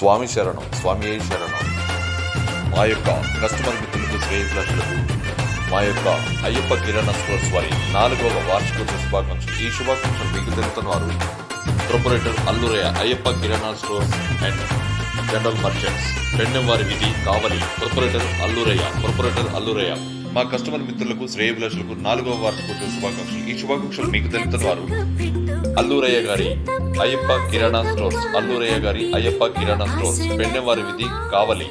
స్వామి శరణం స్వామి ఏ శరణం? మా యొక్క కస్టమర్ మిత్రులకు శ్రేయభిలాషులకు మా యొక్క అయ్యప్ప కిరణ స్టోర్స్ వారి నాలుగవ వార్షికోత్సవ శుభాకాంక్షలు. ఈ శుభాకాంక్షలు మీకు తెలుపుతున్నారు proprietor Alluraiah Ayyappa kirana stores and general merchants Pendem వారి విధి కావలి ప్రొపరేటర్ అల్లురయ్య ప్రొపరేటర్ అల్లురయ్య. మా కస్టమర్ మిత్రులకు శ్రేయభిలాషులకు నాలుగవ వార్షికోత్సవ శుభాకాంక్షలు. ఈ శుభాకాంక్షలు మీకు తెలుపుతున్న వారు అల్లూరయ్య గారి అయ్యప్ప కిరాణా స్టోర్స్. అల్లూరయ్య గారి అయ్యప్ప కిరాణా స్టోర్స్. పెన్నెవారి విధి కావలి.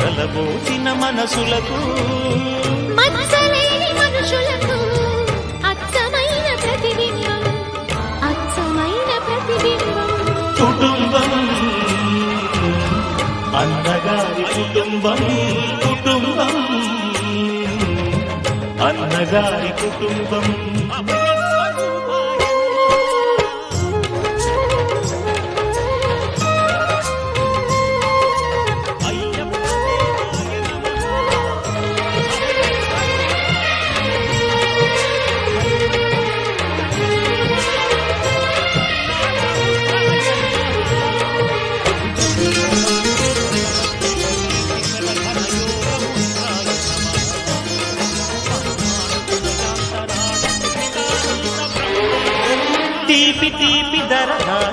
కలబోసిన మనసులకు. మచ్చలేని మనుషులకు అచ్చమైన ప్రతిబింబం అచ్చమైన ప్రతిబింబం. కుటుంబం అన్నగారి కుటుంబం కుటుంబం అన్నగారి కుటుంబం.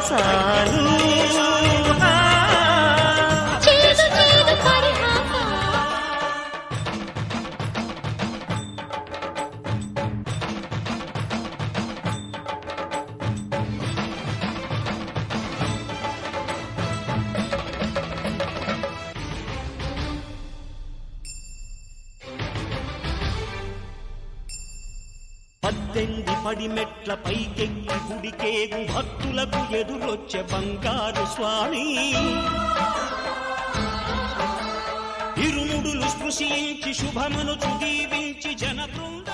ಸಾಲು పద్దెనిమిది పడి మెట్ల పైకెక్కి గుడికేగు భక్తులకు ఎదురొచ్చే బంగారు స్వామి. ఇరుముడులు స్పృశించి శుభమును చుదీవించి జనబృంద